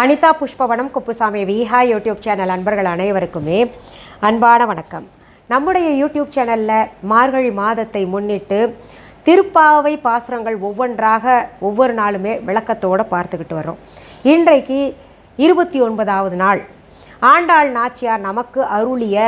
Anitha Pushpavanam Kuppusamy Viha YouTube channel அன்பர்கள் அனைவருக்குமே அன்பான வணக்கம். நம்முடைய யூடியூப் சேனலில் மார்கழி மாதத்தை முன்னிட்டு திருப்பாவை பாசுரங்கள் ஒவ்வொன்றாக ஒவ்வொரு நாளுமே விளக்கத்தோடு பார்த்துக்கிட்டு வரோம் இன்றைக்கு இருபத்தி ஒன்பதாவது நாள். ஆண்டாள் நாச்சியார் நமக்கு அருளிய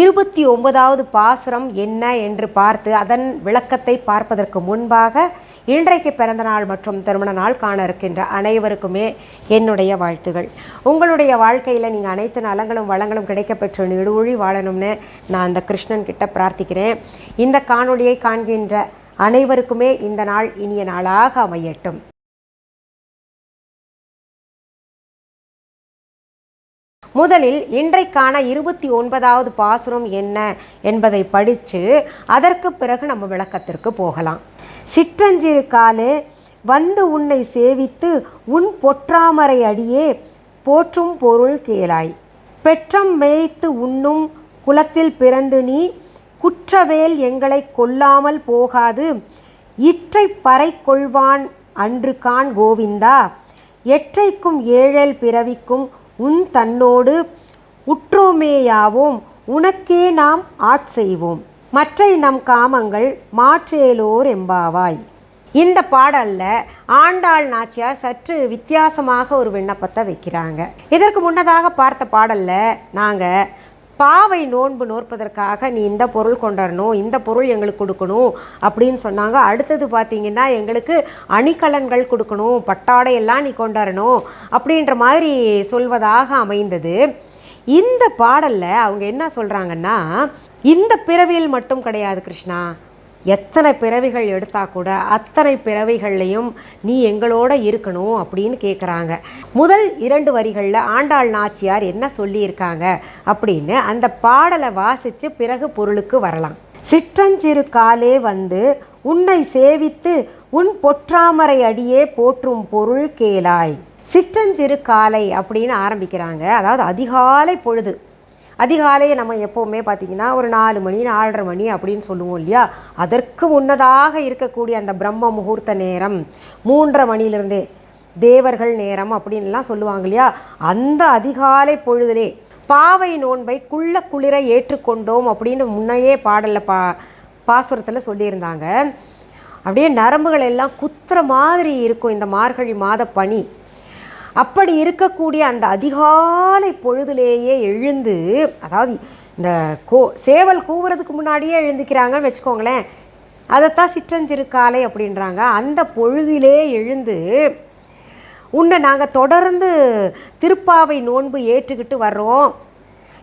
இருபத்தி ஒன்பதாவது பாசுரம் என்ன என்று பார்த்து அதன் விளக்கத்தை பார்ப்பதற்கு முன்பாக இன்றைக்கு பிறந்த நாள் மற்றும் திருமண நாள் காண இருக்கின்ற அனைவருக்குமே என்னுடைய வாழ்த்துகள். உங்களுடைய வாழ்க்கையில் நீங்கள் அனைத்து நலங்களும் வளங்களும் கிடைக்கப்பெற்று நெடுவழி வாழணும்னு நான் அந்த கிருஷ்ணன் கிட்ட பிரார்த்திக்கிறேன். இந்த காணொளியை காண்கின்ற அனைவருக்குமே இந்த நாள் இனிய நாளாக அமையட்டும். முதலில் இன்றைக்கான இருபத்தி ஒன்பதாவது பாசுரம் என்ன என்பதை படித்து அதற்கு பிறகு நம்ம விளக்கத்திற்கு போகலாம். சிற்றஞ்சிறு காலே வந்து உன்னை சேவித்து உன் பொற்றாமரை அடியே போற்றும் பொருள் கேளாய். பெற்றம் மேய்த்து உண்ணும் குலத்தில் பிறந்து நீ குற்றவேல் எங்களை கொல்லாமல் போகாது. இற்றை பறை கொள்வான் அன்று கான் கோவிந்தா. எற்றைக்கும் ஏழல் பிறவிக்கும் உன் தன்னோடு உற்றோமேயாவோம். உனக்கே நாம் ஆட்செய்வோம் மற்றை நம் காமங்கள் மாற்றேலோர் எம்பாவாய் இந்த பாடலில் ஆண்டாள் நாச்சியார் சற்று வித்தியாசமாக ஒரு விண்ணப்பத்தை வைக்கிறாங்க. இதற்கு முன்னதாக பார்த்த பாடலில் நாங்கள் பாவை நோன்பு நோற்பதற்காக நீ இந்த பொருள் கொண்டாடணும் இந்த பொருள் எங்களுக்கு கொடுக்கணும் அப்படின்னு சொன்னாங்க. அடுத்தது பார்த்தீங்கன்னா எங்களுக்கு அணிகலன்கள் கொடுக்கணும் பட்டாடையெல்லாம் நீ கொண்டாடணும் அப்படின்ற மாதிரி சொல்வதாக அமைந்தது. இந்த பாடலில் அவங்க என்ன சொல்கிறாங்கன்னா இந்த பிறவியில் மட்டும் கிடையாது கிருஷ்ணா எத்தனை பிறவிகள் எடுத்தால் கூட அத்தனை பிறவிகள்லையும் நீ எங்களோட இருக்கணும் அப்படின்னு கேட்குறாங்க முதல் இரண்டு வரிகளில் ஆண்டாள் நாச்சியார் என்ன சொல்லியிருக்காங்க அப்படின்னு அந்த பாடலை வாசித்து பிறகு பொருளுக்கு வரலாம். சிற்றஞ்சிறு காலே வந்து உன்னை சேவித்து உன் பொற்றாமரை அடியே போற்றும் பொருள் கேளாய். சிற்றஞ்சிறு காலை அப்படின்னு ஆரம்பிக்கிறாங்க. அதாவது அதிகாலை பொழுது. அதிகாலையை நம்ம எப்போவுமே பார்த்திங்கன்னா ஒரு நாலு மணி நாலரை மணி அப்படின்னு சொல்லுவோம் இல்லையா? அதற்கு முன்னதாக இருக்கக்கூடிய அந்த பிரம்ம முகூர்த்த நேரம் மூன்றரை மணிலிருந்தே தேவர்கள் நேரம் அப்படின்லாம் சொல்லுவாங்க இல்லையா? அந்த அதிகாலை பொழுதிலே பாவை நோன்பை குள்ள குளிர ஏற்றுக்கொண்டோம் அப்படின்னு முன்னையே பாடலில் பா பாசுரத்தில் சொல்லியிருந்தாங்க. அப்படியே நரம்புகள் எல்லாம் குத்துற மாதிரி இருக்கும் இந்த மார்கழி மாத பனி அப்படி இருக்கக்கூடிய அந்த அதிகாலை பொழுதுலேயே எழுந்து அதாவது இந்த கோ சேவல் கூவுறதுக்கு முன்னாடியே எழுந்துக்கிறாங்கன்னு வச்சுக்கோங்களேன். அதைத்தான் சிற்றஞ்சிறு காலை அப்படின்றாங்க. அந்த பொழுதிலே எழுந்து உன்னை நாங்கள் தொடர்ந்து திருப்பாவை நோன்பு ஏற்றுக்கிட்டு வர்றோம்.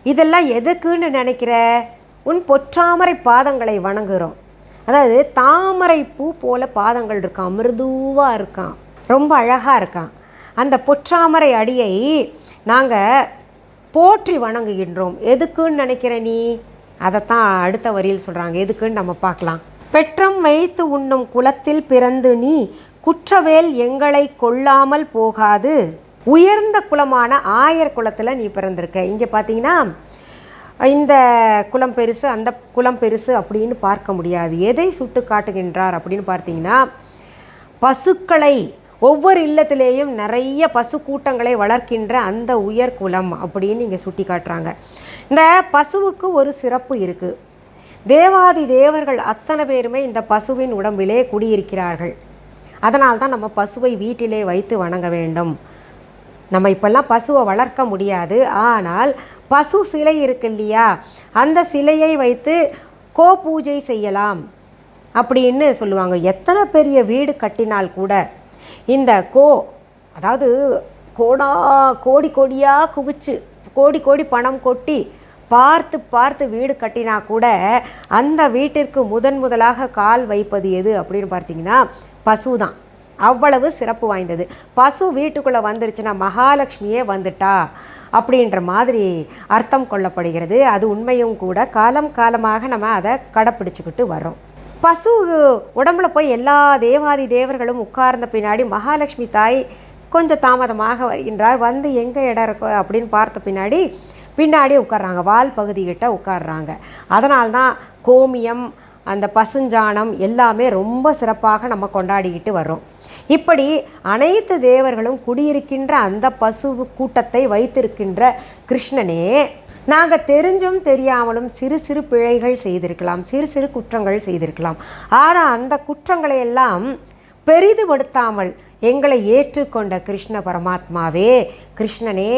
இதெல்லாம் எதுக்குன்னு நினைக்கிற? உன் பொற்றாமரை பாதங்களை வணங்குகிறோம் அதாவது தாமரை பூ போல பாதங்கள் இருக்கான் மிருதுவாக இருக்கான் ரொம்ப அழகாக இருக்கான் அந்த பொற்றாமரை அடியை நாங்கள் போற்றி வணங்குகின்றோம். எதுக்குன்னு நினைக்கிற நீ? அதைத்தான் அடுத்த வரியில் சொல்கிறாங்க எதுக்குன்னு நம்ம பார்க்கலாம். பெற்றம் வைத்து உண்ணும் குலத்தில் பிறந்து நீ குற்றவேல் எங்களை கொள்ளாமல் போகாது. உயர்ந்த குலமான ஆயர் குலத்தில் நீ பிறந்திருக்க. இங்கே பார்த்தீங்கன்னா இந்த குலம் பெருசு அந்த குலம் பெருசு அப்படின்னு பார்க்க முடியாது. எதை சுட்டு காட்டுகின்றார் அப்படின்னு பார்த்தீங்கன்னா பசுக்களை ஒவ்வொரு இல்லத்திலேயும் நிறைய பசு கூட்டங்களை வளர்க்கின்ற அந்த உயர் குலம் அப்படின்னு இங்கே சுட்டி காட்டுறாங்க இந்த பசுவுக்கு ஒரு சிறப்பு இருக்குது தேவாதி தேவர்கள் அத்தனை பேருமே இந்த பசுவின் உடம்பிலே குடியிருக்கிறார்கள். அதனால் தான் நம்ம பசுவை வீட்டிலே வைத்து வணங்க வேண்டும். நம்ம இப்போல்லாம் பசுவை வளர்க்க முடியாது. ஆனால் பசு சிலை இருக்கு இல்லையா? அந்த சிலையை வைத்து கோ பூஜை செய்யலாம் அப்படின்னு சொல்லுவாங்க. எத்தனை பெரிய வீடு கட்டினால் கூட இந்த கோ அதாவது கோடா கோடி கோடியாக குவிச்சு கோடி கோடி பணம் கொட்டி பார்த்து பார்த்து வீடு கட்டினா கூட அந்த வீட்டிற்கு முதன் முதலாக கால் வைப்பது எது அப்படின்னு பார்த்தீங்கன்னா பசு தான் அவ்வளவு சிறப்பு வாய்ந்தது. பசு வீட்டுக்குள்ளே வந்துருச்சுன்னா மகாலட்சுமியே வந்துட்டா அப்படின்ற மாதிரி அர்த்தம் கொள்ளப்படுகிறது. அது உண்மையும் கூட காலம் காலமாக நம்ம அதை கடைப்பிடிச்சிக்கிட்டு வரோம் பசு உடம்புல போய் எல்லா தேவாதி தேவர்களும் உட்கார்ந்த பின்னாடி மகாலட்சுமி தாய் கொஞ்சம் தாமதமாக வருகின்றார். வந்து எங்கே இடம் இருக்கோ அப்படின்னு பார்த்த பின்னாடி பின்னாடி உட்கார்றாங்க. வால் பகுதிகிட்ட உட்கார்றாங்க. அதனால்தான் கோமியம் அந்த பசுஞ்சாணம் எல்லாமே ரொம்ப சிறப்பாக நம்ம கொண்டாடிக்கிட்டு வர்றோம். இப்படி அனைத்து தேவர்களும் குடியிருக்கின்ற அந்த பசு கூட்டத்தை வைத்திருக்கின்ற கிருஷ்ணனே நாங்கள் தெரிஞ்சும் தெரியாமலும் சிறு சிறு பிழைகள் செய்திருக்கலாம் சிறு சிறு குற்றங்கள் செய்திருக்கலாம். ஆனால் அந்த குற்றங்களை எல்லாம் பெரிதுபடுத்தாமல் எங்களை ஏற்றுக்கொண்ட கிருஷ்ண பரமாத்மாவே கிருஷ்ணனே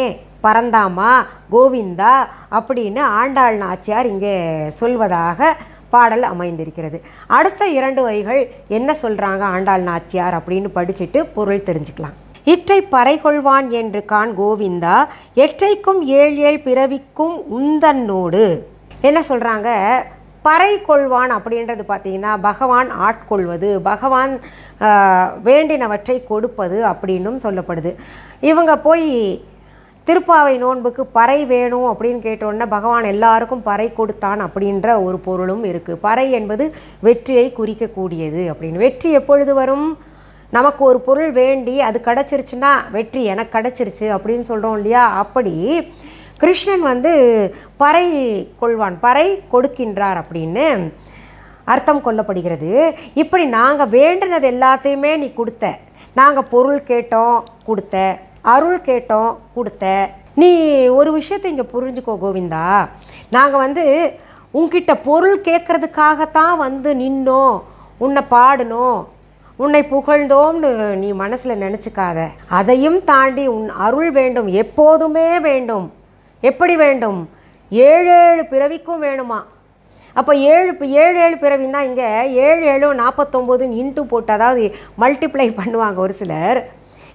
பரந்தாமா கோவிந்தா அப்படின்னு ஆண்டாள் நாச்சியார் இங்கே சொல்வதாக பாடல் அமைந்திருக்கிறது. அடுத்த இரண்டு வரிகள் என்ன சொல்கிறாங்க ஆண்டாள் நாச்சியார் அப்படின்னு படிச்சுட்டு பொருள் தெரிஞ்சுக்கலாம். இற்றை பறைகொள்வான் என்று கான் கோவிந்தா எற்றைக்கும் ஏழ் ஏழ் பிறவிக்கும் உந்தன்னோடு. என்ன சொல்கிறாங்க பறை கொள்வான் அப்படின்றது பார்த்தீங்கன்னா பகவான் ஆட்கொள்வது பகவான் வேண்டினவற்றை கொடுப்பது அப்படின்னும் சொல்லப்படுது. இவங்க போய் திருப்பாவை நோன்புக்கு பறை வேணும் அப்படின்னு கேட்டோன்னே பகவான் எல்லாருக்கும் பறை கொடுத்தான் அப்படின்ற ஒரு பொருளும் இருக்குது பறை என்பது வெற்றியை குறிக்கக்கூடியது அப்படின்னு. வெற்றி எப்பொழுது வரும்? நமக்கு ஒரு பொருள் வேண்டி அது கிடச்சிருச்சுன்னா வெற்றி எனக்கு கிடச்சிருச்சு அப்படின்னு சொல்கிறோம் இல்லையா? அப்படி கிருஷ்ணன் வந்து பறை கொள்வான் பறை கொடுக்கின்றார் அப்படின்னு அர்த்தம் கொள்ளப்படுகிறது. இப்படி நாங்கள் வேண்டினது எல்லாத்தையுமே நீ கொடுத்த நாங்கள் பொருள் கேட்டோம் கொடுத்த அருள் கேட்டோம் கொடுத்த. நீ ஒரு விஷயத்தை இங்கே புரிஞ்சுக்கோ கோவிந்தா. நாங்கள் வந்து உங்ககிட்ட பொருள் கேட்குறதுக்காகத்தான் வந்து நின்னோம். உன்னை பாடணும் உன்னை புகழ்ந்தோம்னு நீ மனசில் நினச்சிக்காத. அதையும் தாண்டி உன் அருள் வேண்டும். எப்போதுமே வேண்டும். எப்படி வேண்டும்? ஏழு ஏழு பிறவிக்கும் வேணுமா? அப்போ ஏழு ஏழு ஏழு பிறவின்னா இங்கே ஏழு ஏழு நாற்பத்தொம்போதுன்னு இன்ட்டு போட்டு அதாவது மல்டிப்ளை பண்ணுவாங்க ஒரு சிலர்.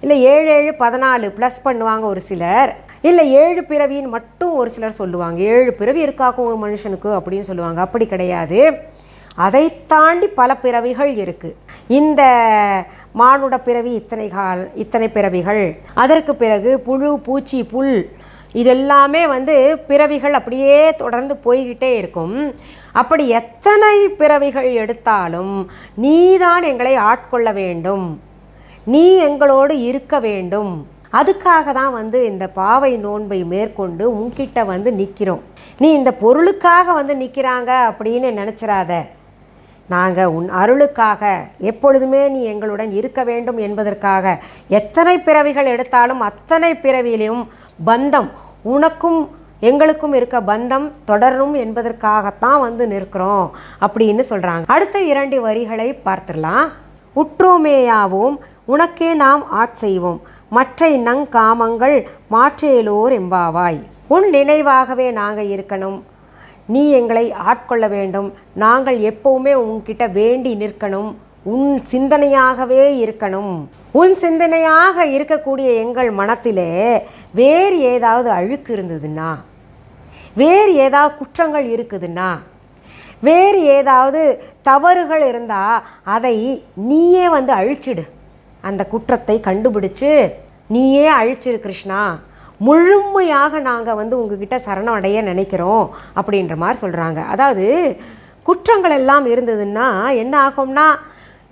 இல்லை ஏழு ஏழு பதினாலு ப்ளஸ் பண்ணுவாங்க ஒரு சிலர். இல்லை ஏழு பிறவின்னு மட்டும் ஒரு சிலர் சொல்லுவாங்க. ஏழு பிறவி இருக்காக்கும் ஒரு மனுஷனுக்கு அப்படின்னு சொல்லுவாங்க. அப்படி கிடையாது. அதை தாண்டி பல பிறவிகள் இருக்குது இந்த மானுட பிறவி இத்தனை கால் இத்தனை பிறவிகள். அதற்கு பிறகு புழு பூச்சி புல் இதெல்லாமே வந்து பிறவிகள் அப்படியே தொடர்ந்து போய்கிட்டே இருக்கும். அப்படி எத்தனை பிறவிகள் எடுத்தாலும் நீதான் எங்களை ஆட்கொள்ள வேண்டும். நீ எங்களோடு இருக்க வேண்டும். அதுக்காக தான் வந்து இந்த பாவை நோன்பை மேற்கொண்டு உன்கிட்ட வந்து நிற்கிறோம் நீ இந்த பொருளுக்காக வந்து நிற்கிறாங்க அப்படின்னு நினச்சிடாத நாங்கள் உன் அருளுக்காக எப்பொழுதுமே நீ எங்களுடன் இருக்க வேண்டும் என்பதற்காக எத்தனை பிறவிகள் எடுத்தாலும் அத்தனை பிறவியிலும் பந்தம் உனக்கும் எங்களுக்கும் இருக்க பந்தம் தொடரும் என்பதற்காகத்தான் வந்து நிற்கிறோம் அப்படின்னு சொல்கிறாங்க அடுத்த இரண்டு வரிகளை பார்த்துடலாம். உற்றோமேயாவும் உனக்கே நாம் ஆட்செய்வோம் மற்றை நங்காமங்கள் மாற்றேலோர் எம்பாவாய். உன் நினைவாகவே நாங்கள் இருக்கணும். நீ எங்களை ஆட்கொள்ள வேண்டும். நாங்கள் எப்பவுமே உன்கிட்ட வேண்டி நிற்கணும். உன் சிந்தனையாகவே இருக்கணும். உன் சிந்தனையாக இருக்கக்கூடிய எங்கள் மனத்திலே வேறு ஏதாவது அழுக்கு இருந்ததுன்னா? வேறு ஏதாவது குற்றங்கள் இருக்குதுன்னா? வேறு ஏதாவது தவறுகள் இருந்தால் அதை நீயே வந்து அழிச்சிடு. அந்த குற்றத்தை கண்டுபிடிச்சு நீயே அழிச்சிரு கிருஷ்ணா. முழுமையாக நாங்கள் வந்து உங்ககிட்ட சரணடைய நினைக்கிறோம் அப்படின்ற மாதிரி சொல்கிறாங்க அதாவது குற்றங்கள் எல்லாம் இருந்ததுன்னா என்ன ஆகும்னா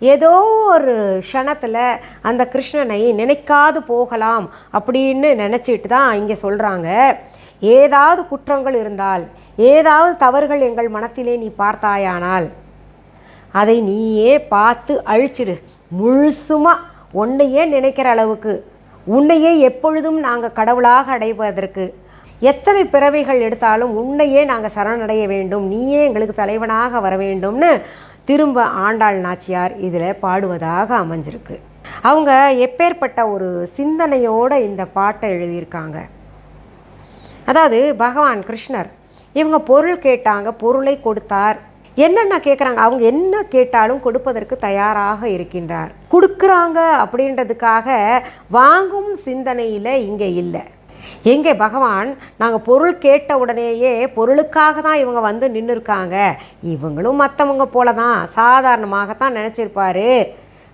ஏதோ ஒரு க்ஷணத்தில் அந்த கிருஷ்ணனை நினைக்காது போகலாம் அப்படின்னு நினச்சிட்டு தான் இங்கே சொல்கிறாங்க ஏதாவது குற்றங்கள் இருந்தால் ஏதாவது தவறுகள் எங்கள் மனத்திலே நீ பார்த்தாயானால் அதை நீயே பார்த்து அழிச்சிடு முழுசுமாக உன்னையே நினைக்கிற அளவுக்கு உன்னையே எப்பொழுதும் நாங்கள் கடவுளாக அடைவதற்கு எத்தனை பிறவைகள் எடுத்தாலும் உன்னையே நாங்கள் சரணடைய வேண்டும் நீயே எங்களுக்கு தலைவனாக வர வேண்டும்னு திரும்ப ஆண்டாள் நாச்சியார் இதில் பாடுவதாக அமைஞ்சிருக்கு. அவங்க எப்பேற்பட்ட ஒரு சிந்தனையோடு இந்த பாட்டை எழுதியிருக்காங்க. அதாவது பகவான் கிருஷ்ணர் இவங்க பொருள் கேட்டாங்க பொருளை கொடுத்தார். என்னென்ன கேட்குறாங்க அவங்க என்ன கேட்டாலும் கொடுப்பதற்கு தயாராக இருக்கின்றார். கொடுக்குறாங்க அப்படின்றதுக்காக வாங்கும் சிந்தனையில் இங்கே இல்லை. எங்கே பகவான்? நாங்கள் பொருள் கேட்ட உடனேயே பொருளுக்காக தான் இவங்க வந்து நின்று இருக்காங்க இவங்களும் மற்றவங்க போல தான் சாதாரணமாகத்தான் நினச்சிருப்பாரு.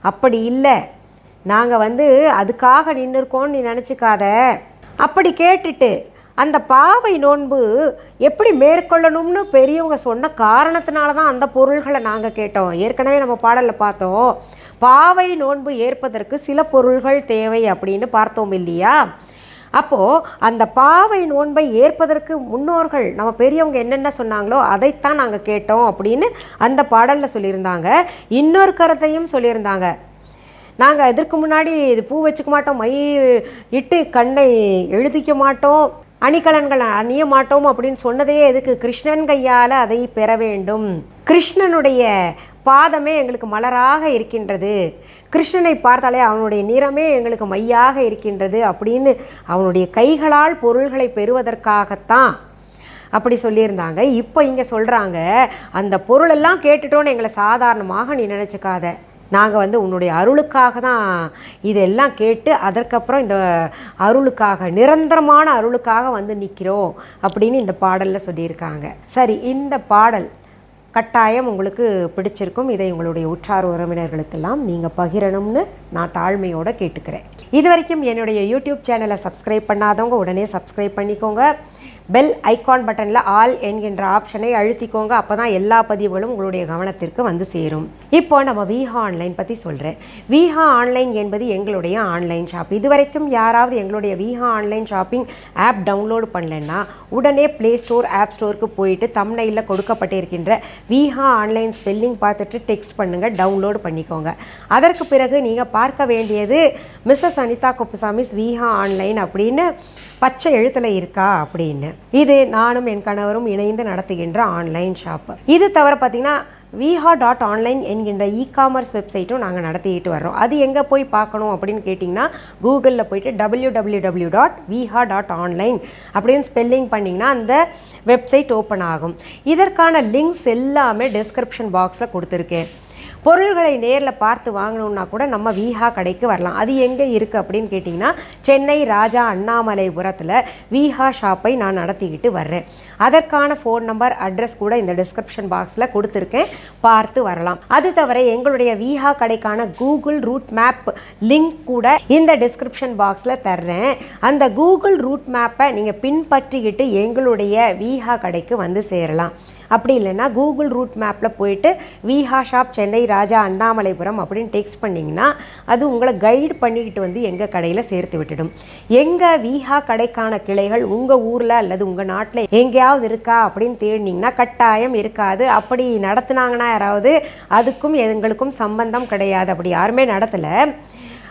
அப்படி இல்லை. நாங்கள் வந்து அதுக்காக நின்று இருக்கோம்னு நீ நினச்சிக்காத. அப்படி கேட்டுட்டு அந்த பாவை நோன்பு எப்படி மேற்கொள்ளணும்னு பெரியவங்க சொன்ன காரணத்தினால தான் அந்த பொருள்களை நாங்கள் கேட்டோம். ஏற்கனவே நம்ம பாடலில் பார்த்தோம். பாவை நோன்பு ஏற்பதற்கு சில பொருள்கள் தேவை அப்படின்னு பார்த்தோம் இல்லையா? அப்போது அந்த பாவை நோன்பை ஏற்பதற்கு முன்னோர்கள் நம்ம பெரியவங்க என்னென்ன சொன்னாங்களோ அதைத்தான் நாங்கள் கேட்டோம் அப்படின்னு அந்த பாடலில் சொல்லியிருந்தாங்க. இன்னொரு கருத்தையும் சொல்லியிருந்தாங்க. நாங்கள் இதற்கு முன்னாடி இது பூ வச்சுக்க மாட்டோம் மை இட்டு கண்ணை எழுதிக்க மாட்டோம். அணிகலன்கள் அணிய மாட்டோம் அப்படின்னு சொன்னதே எதுக்கு? கிருஷ்ணன் கையால் அதை பெற வேண்டும். கிருஷ்ணனுடைய பாதமே எங்களுக்கு மலராக இருக்கின்றது. கிருஷ்ணனை பார்த்தாலே அவனுடைய நிறமே எங்களுக்கு மையாக இருக்கின்றது அப்படின்னு அவனுடைய கைகளால் பொருள்களை பெறுவதற்காகத்தான் அப்படி சொல்லியிருந்தாங்க. இப்போ இங்கே சொல்கிறாங்க அந்த பொருளெல்லாம் கேட்டுட்டோன்னு எங்களை சாதாரணமாக நீ நினச்சிக்காத. நாங்கள் வந்து உன்னுடைய அருளுக்காக தான் இதெல்லாம் கேட்டு அதற்கப்புறம் இந்த அருளுக்காக நிரந்தரமான அருளுக்காக வந்து நிற்கிறோம் அப்படின்னு இந்த பாடலில் சொல்லியிருக்காங்க. சரி இந்த பாடல் கட்டாயம் உங்களுக்கு பிடிச்சிருக்கும். இதை உங்களுடைய உற்றார் உறவினர்களுக்கெல்லாம் நீங்கள் பகிரணும்னு நான் தாழ்மையோடு கேட்டுக்கிறேன். இது வரைக்கும் என்னுடைய யூடியூப் சேனலை சப்ஸ்கிரைப் பண்ணாதவங்க உடனே சப்ஸ்கிரைப் பண்ணிக்கோங்க. பெல் ஐகான் பட்டனில் ஆல் என்கின்ற ஆப்ஷனை அழுத்திக்கோங்க. அப்போ தான் எல்லா பதிவுகளும் உங்களுடைய கவனத்திற்கு வந்து சேரும். இப்போ நம்ம விஹா ஆன்லைன் பற்றி சொல்கிறேன் விஹா ஆன்லைன் என்பது எங்களுடைய ஆன்லைன் ஷாப். இது வரைக்கும் யாராவது எங்களுடைய Viha online shopping app download பண்ணலன்னா உடனே ப்ளே ஸ்டோர் ஆப் ஸ்டோருக்கு போயிட்டு தம்னையில் கொடுக்கப்பட்டிருக்கின்ற விஹா ஆன்லைன் ஸ்பெல்லிங் பார்த்துட்டு டெக்ஸ்ட் பண்ணுங்கள் டவுன்லோட் பண்ணிக்கோங்க. அதற்கு பிறகு நீங்கள் பார்க்க வேண்டியது மிஸ்ஸஸ் அனிதா குப்புசாமிஸ் விஹா ஆன்லைன் அப்படின்னு பச்சை எழுத்தில் இருக்கா அப்படின்னு. இது நானும் என் கணவரும் இணைந்து நடத்துகின்ற ஆன்லைன் ஷாப்பு இது தவிர பார்த்தீங்கன்னா விஹா டாட் ஆன்லைன் என்கின்ற இ காமர்ஸ் வெப்சைட்டும் நாங்கள் நடத்திக்கிட்டு வர்றோம். அது எங்கே போய் பார்க்கணும் அப்படின்னு கேட்டிங்கன்னா கூகுளில் போயிட்டு W W W dot Viha dot online அப்படின்னு ஸ்பெல்லிங் பண்ணிங்கன்னா அந்த வெப்சைட் ஓப்பன் ஆகும். இதற்கான லிங்க்ஸ் எல்லாமே டிஸ்கிரிப்ஷன் பாக்ஸில் கொடுத்துருக்கேன். பொருள்களை நேரில் பார்த்து வாங்கணுன்னா கூட நம்ம விஹா கடைக்கு வரலாம். அது எங்கே இருக்குது அப்படின்னு கேட்டிங்கன்னா சென்னை ராஜா அண்ணாமலைபுரத்தில் விஹா ஷாப்பை நான் நடத்திக்கிட்டு வர்றேன். அதற்கான ஃபோன் நம்பர் அட்ரஸ் கூட இந்த டிஸ்கிரிப்ஷன் பாக்ஸில் கொடுத்துருக்கேன். பார்த்து வரலாம். அது தவிர எங்களுடைய விஹா கடைக்கான கூகுள் ரூட் மேப் லிங்க் கூட இந்த டிஸ்கிரிப்ஷன் பாக்ஸில் தர்றேன். அந்த கூகுள் ரூட் மேப்பை நீங்கள் பின்பற்றிக்கிட்டு எங்களுடைய விஹா கடைக்கு வந்து சேரலாம். அப்படி இல்லைன்னா கூகுள் ரூட் மேப்பில் போயிட்டு விஹா ஷாப் சென்னை ராஜா அண்ணாமலைபுரம் அப்படின்னு டெக்ஸ்ட் பண்ணிங்கன்னா அது உங்களை கைடு பண்ணிக்கிட்டு வந்து எங்கள் கடையில் சேர்த்து விட்டுடும். எங்கள் விஹா கடைக்கான கிளைகள் உங்கள் ஊரில் அல்லது உங்கள் நாட்டில் எங்கேயாவது இருக்கா அப்படின்னு தேடினீங்கன்னா கட்டாயம் இருக்காது. அப்படி நடத்துனாங்கன்னா யாராவது அதுக்கும் எங்களுக்கும் சம்பந்தம் கிடையாது. அப்படி யாருமே நடத்தலை.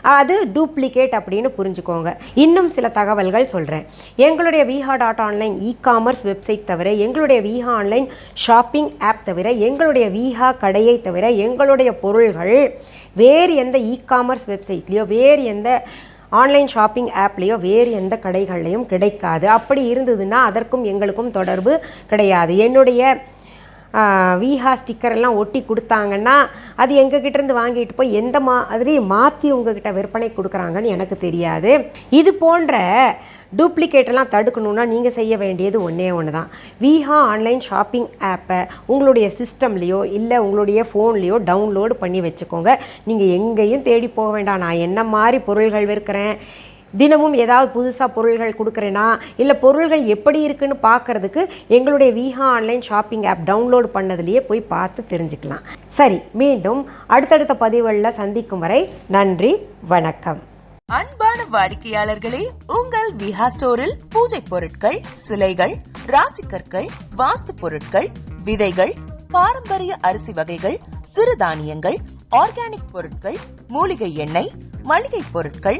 அது டூப்ளிகேட் அப்படின்னு புரிஞ்சுக்கோங்க. இன்னும் சில தகவல்கள் சொல்கிறேன் எங்களுடைய Viha dot online e commerce website தவிர எங்களுடைய விஹா ஆன்லைன் ஷாப்பிங் ஆப் தவிர எங்களுடைய விஹா கடையை தவிர எங்களுடைய பொருள்கள் வேறு எந்த இ காமர்ஸ் வெப்சைட்லேயோ வேறு எந்த ஆன்லைன் ஷாப்பிங் ஆப்லேயோ வேறு எந்த கடைகள்லையும் கிடைக்காது. அப்படி இருந்ததுன்னா அதற்கும் எங்களுக்கும் தொடர்பு கிடையாது. என்னுடைய விஹா ஸ்டிக்கர் எல்லாம் ஒட்டி கொடுத்தாங்கன்னா அது எங்ககிட்டேருந்து வாங்கிட்டு போய் எந்த மாதிரி மாற்றி உங்ககிட்ட விற்பனை கொடுக்குறாங்கன்னு எனக்கு தெரியாது. இது போன்ற டூப்ளிகேட்டெல்லாம் தடுக்கணுன்னா நீங்கள் செய்ய வேண்டியது ஒன்றே ஒன்று தான் விஹா ஆன்லைன் ஷாப்பிங் ஆப்பை உங்களுடைய சிஸ்டம்லேயோ இல்லை உங்களுடைய ஃபோன்லேயோ டவுன்லோடு பண்ணி வச்சுக்கோங்க. நீங்கள் எங்கேயும் தேடி போக வேண்டாம். நான் என்ன மாதிரி பொருள்கள் விற்கிறேன்? தினமும் ஏதாவது புதுசாக பொருள்கள் கொடுக்குறேன்னா இல்லை பொருள்கள் எப்படி இருக்குன்னு பார்க்கறதுக்கு எங்களுடைய Viha online shopping app download பண்ணதுலேயே போய் பார்த்து தெரிஞ்சுக்கலாம். சரி மீண்டும் அடுத்தடுத்த பதிவுகளில் சந்திக்கும் வரை நன்றி வணக்கம். அன்பான வாடிக்கையாளர்களே உங்கள் விஹா ஸ்டோரில் பூஜை பொருட்கள் சிலைகள் ராசிக்கற்கள் வாஸ்து பொருட்கள் விதைகள் பாரம்பரிய அரிசி வகைகள் சிறுதானியங்கள் ஆர்கானிக் பொருட்கள் மூலிகை எண்ணெய் மளிகை பொருட்கள்